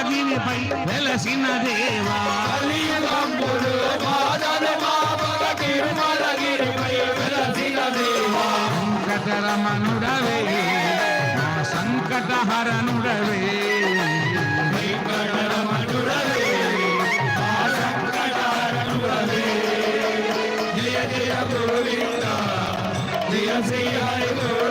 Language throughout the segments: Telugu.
తిరుమలగిరిపై వెలసిన దేవా. వెంకటరమణుడవే సంకటహరణుడవే. వెంకటరమణుడవే జయ జయ గోవింద జయ శ్రీ హరి గోవింద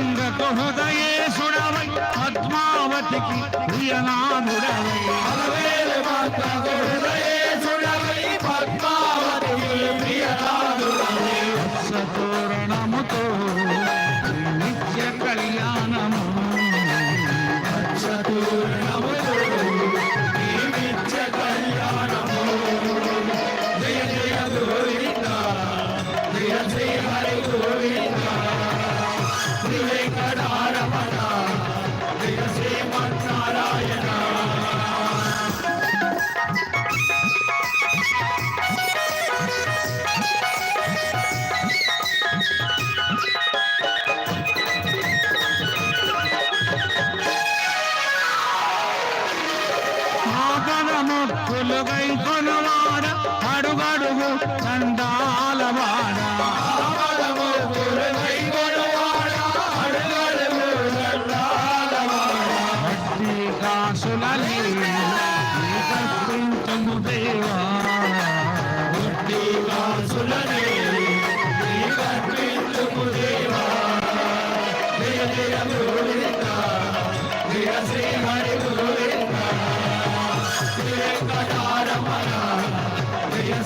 నమేలు మంగకు హృదయేశుడవై పద్మావతికి ప్రియనాథుడవై. అలవేలు మొక్కులు కొనవాడ అడుగడుగు దండాలవాడ ఆమదము కాసులని దేవా. దేవా. జయ జయ జయ శ్రీ హరి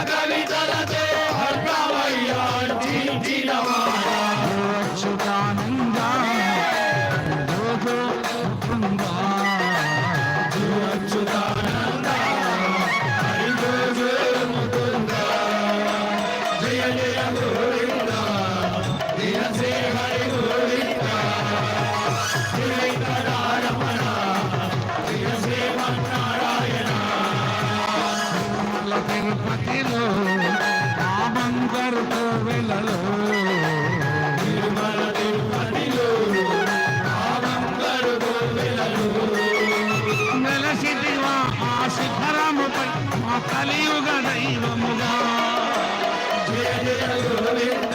పద కవితలతో అన్నమయ్య హర్షించిన వాడా పదివేల పద రామంగరు తిరుమల తిరుపతిలో ఆ శిఖరముపై కలియుగ దైవముగా. జయ జయ గోవింద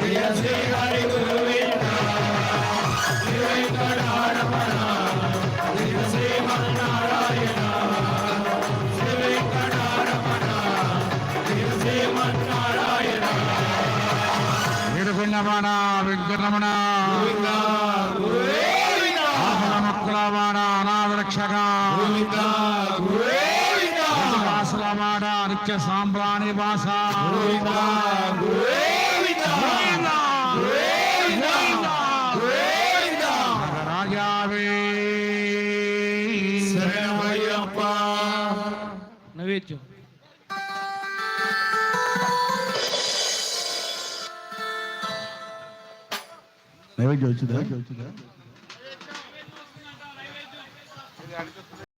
జయ శ్రీ హరి గోవింద. శ్రీ వెంకటారమణ. విడుకున్నవాడ వెంకటరమణ. గోవింద గోవింద. ఆహుల మొక్కలవాడ గోవింద వాసులవాడ నిత్య సాంబ్రాణి భాష గోవింద గోవింద. గోవింద గోవింద రాజావే శరణమయ్యప్ప. నైవేద్యం. నైవేద్యం వచ్చిందా